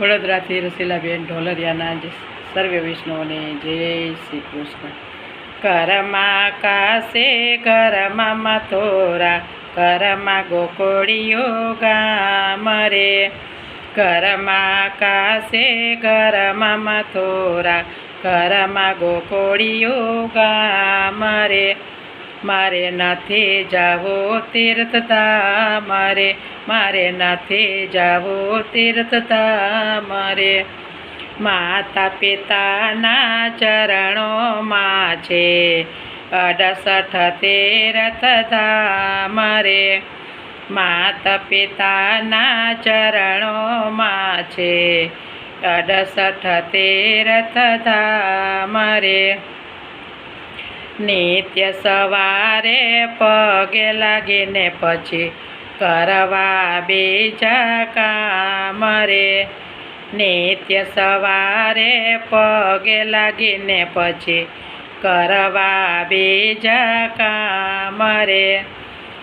વડોદરાથી રસીલાબેન ઢોલરિયાના સર્વે વિષ્ણુને જય શ્રી કૃષ્ણ. કરમાં કાશે કરમાં મથોરા કરમાં ગોકોળીઓ ગામ રે. કરમાં કાશે કરમાં મથોરા કરમાં ગોકોળીઓ ગામ રે. મારે નથી જાવો તીર્થતા મારે મારે નથી જાવો તીર્થતા મારે. માતા પિતાના ચરણોમાં છે, અડસઠ તીર્થતા મારે. માતા પિતાના ચરણોમાં છે, અડસઠ તીર્થ ધામ રે નિત્ય સવારે પગે લાગીને પછી કરવા બીજા કામ રે. નિત્ય સવારે પગે લાગીને પછી કરવા બીજા કામ રે.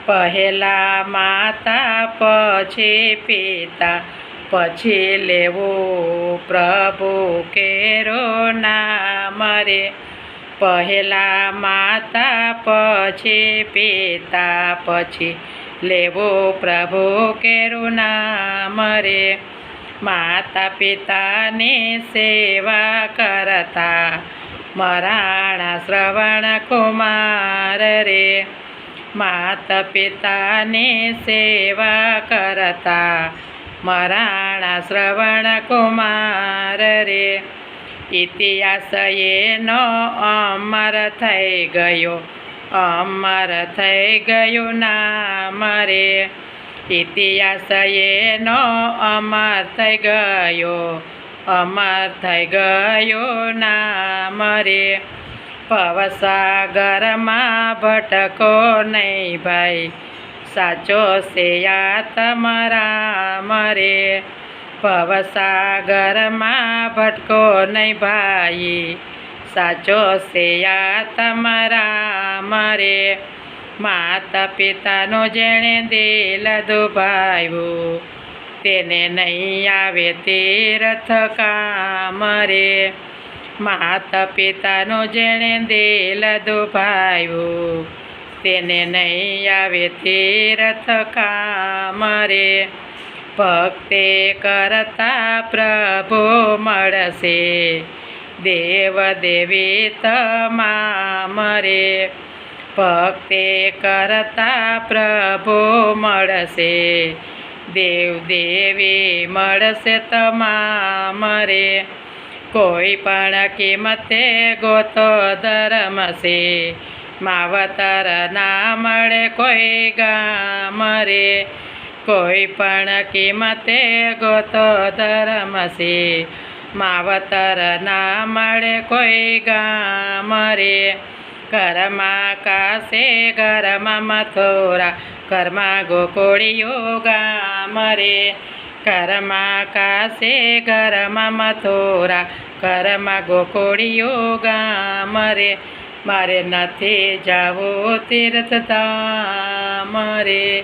પહેલા માતા, પછી પિતા, પછી લેવું પ્રભુ કેરો નામ રે. પહેલા માતા પછી પિતા પછી લેવો પ્રભુ કેરું નામ રે. માતા પિતાની સેવા કરતા મરાણા શ્રવણ કુમાર રે. માતા પિતાની સેવા કરતા મરાણા શ્રવણ કુમાર રે. ઇતિહાસ એનો અમર થઈ ગયો. અમર થઈ ગયું નામ રે. ઇતિહાસ એનો અમર થઈ ગયો. અમર થઈ ગયો નામ રે. પવસાગરમાં ભટકો નહીં ભાઈ. સાચો આ તમારા મરે. ભવસાગરમાં ભટકો નહીં ભાઈ. સાચો આ તમારા મરે. માતા પિતાનું જેણે દિલ દુભાવ્યું, તેને નહીં આવે તીર્થ કામ રે માતા પિતાનું જેણે દિલ દુભાવ્યું, તેને નહીં આવે તીર્થ કામ રે ભક્તે કરતા પ્રભુ મળશે. દેવ દેવી તમારે ભક્તે કરતા પ્રભુ મળશે. દેવ દેવી મળશે તમારે કોઈ પણ કિંમતે ગોતો ધરમશે માવતર ના મળે કોઈ ગામ રે. કોઈ પણ કિંમતે ગોતો ધરમસી માવતર ના મળે કોઈ ગામ રે. ઘરમાં કાશે, ઘરમાં મથુરા. ઘરમાં ગોકોળીઓ ગામ રે. ઘરમાં કાશે, ઘરમાં મથુરા. ઘરમાં ગોકોળીઓ ગામ રે. મારે નથી જાવું તીર્થધામ રે.